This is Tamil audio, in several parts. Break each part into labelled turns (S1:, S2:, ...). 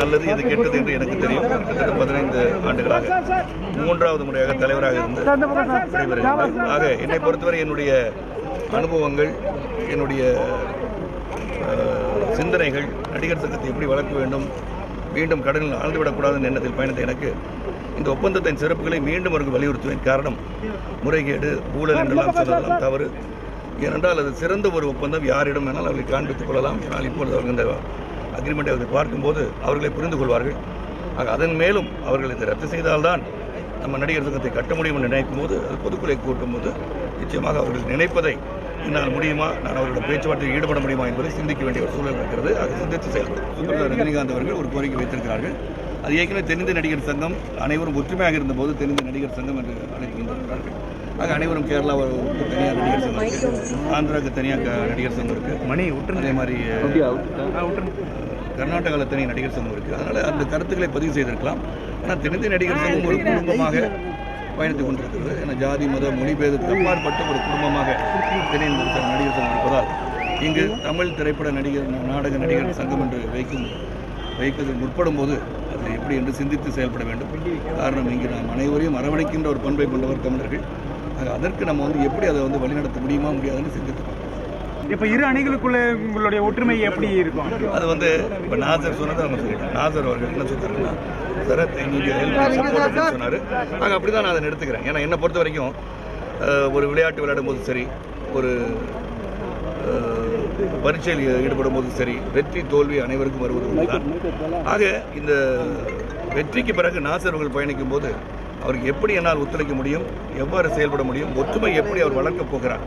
S1: நல்லது எது கெட்டது என்று எனக்கு தெரியும். கிட்டத்தட்ட பதினைந்து ஆண்டுகளாக மூன்றாவது முறையாக தலைவராக இருந்து விடைபெறுகிறேன் ஆக என்னை பொறுத்தவரை என்னுடைய அனுபவங்கள் என்னுடைய சிந்தனைகள் நடிகர் சங்கத்தை எப்படி வளர்க்க வேண்டும் மீண்டும் கடனில் ஆழ்ந்துவிடக்கூடாது எண்ணத்தில் பயணித்த எனக்கு இந்த ஒப்பந்தத்தின் சிறப்புகளை மீண்டும் அவருக்கு வலியுறுத்துவேன். காரணம் முறைகேடு ஊழல் என்றெல்லாம் சொல்லலாம் தவறு. ஏனென்றால் அது சிறந்த ஒரு ஒப்பந்தம் யாரிடம் வேணால் அவர்களை காண்பித்துக் கொள்ளலாம். ஆனால் இப்பொழுது அவர்கள் இந்த அக்ரிமெண்ட்டை அவர்கள் பார்க்கும்போது அவர்களை புரிந்து கொள்வார்கள். ஆக அதன் மேலும் அவர்கள் இதை ரத்து செய்தால்தான் நம்ம நடிகர் சங்கத்தை கட்ட முடியும் என்று நினைக்கும் போது அது பொதுக்குறை கூட்டும் போது நிச்சயமாக அவர்கள் நினைப்பதை என்னால் முடியுமா? நான் அவர்களோட பேச்சுவார்த்தையில் ஈடுபட முடியுமா என்பதை சிந்திக்க வேண்டிய ஒரு சூழல் இருக்கிறது. அதை சிந்தித்து செயல்படும் ரஜினிகாந்த் அவர்கள் ஒரு கோரிக்கை வைத்திருக்கிறார்கள். அது ஏற்கனவே தெரிந்த நடிகர் சங்கம் அனைவரும் ஒற்றுமையாக இருந்தபோது தெரிந்த நடிகர் சங்கம் என்று அழைக்கின்றார்கள். ஆக அனைவரும் கேரளா ஒரு தனியாக நடிகர் சங்கம் ஆந்திராவுக்கு தனியாக நடிகர் சங்கம் இருக்கு.
S2: மணி விட்டுருங்க
S1: அதே மாதிரி கர்நாடகாவில் தனி நடிகர் சங்கம் இருக்குது அதனால் அந்த கருத்துக்களை பதிவு செய்திருக்கலாம். ஆனால் தென்னிந்திய நடிகர் சங்கம் ஒரு குடும்பமாக பயணித்துக் கொண்டிருக்கிறது. ஏன்னா ஜாதி மத மொழி பேதத்துக்கு அப்பாற்பட்ட ஒரு குடும்பமாக தென்னிந்திய நடிகர் சங்கம் இருப்பதால் இங்கு தமிழ் திரைப்பட நடிகர் நாடக நடிகர் சங்கம் என்று வைக்கும் வைப்பது முற்படும் போது அது எப்படி என்று சிந்தித்து செயல்பட வேண்டும். காரணம் இங்கு நாம் அனைவரையும் அரவணைக்கின்ற ஒரு பண்பை கொண்டவர் தமிழர்கள். அதற்கு நம்ம வந்து எப்படி அதை வந்து வழிநடத்த முடியுமா முடியாதுன்னு சிந்தித்து பார்க்கணும்
S2: இப்ப இரு அணிகளுக்குள்ள உங்களுடைய ஒற்றுமை எப்படி இருக்கும்?
S1: அது வந்து இப்போ நாசர் சொன்னதை அவங்க சொல்லிட்டேன் நாசர் அவர்கள் என்ன சொல்றாருன்னா சரத் நீங்கள் ஹெல்ப் சப்போர்ட் சொன்னார். ஆக அப்படி தான் நான் அதை எடுத்துக்கிறேன் ஏன்னா என்னை பொறுத்த வரைக்கும் ஒரு விளையாட்டு விளையாடும் போது சரி ஒரு பரீட்சையில் ஈடுபடும் போது சரி வெற்றி தோல்வி அனைவருக்கும் வருவது ஒன்றுதான் ஆக இந்த வெற்றிக்கு பிறகு நாசர் அவர்கள் பயணிக்கும் போது அவருக்கு எப்படி என்னால் ஒத்துழைக்க முடியும்? எவ்வாறு செயல்பட முடியும்? ஒற்றுமை எப்படி அவர் வளர்க்கப் போகிறார்?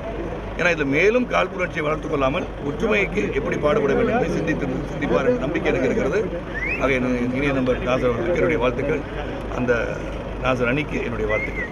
S1: ஏன்னா இதில் மேலும் காழ்ப்புணர்ச்சியை வளர்த்துக் கொள்ளாமல் ஒற்றுமைக்கு எப்படி பாடுபட வேண்டும் என்பதை சிந்தித்து சிந்திப்பார் என்ற நம்பிக்கை எனக்கு இருக்கிறது. ஆக இனிய நம்பர் நாசர் அவர்களுக்கு என்னுடைய வாழ்த்துக்கள். அந்த நாசர் அணிக்கு என்னுடைய வாழ்த்துக்கள்.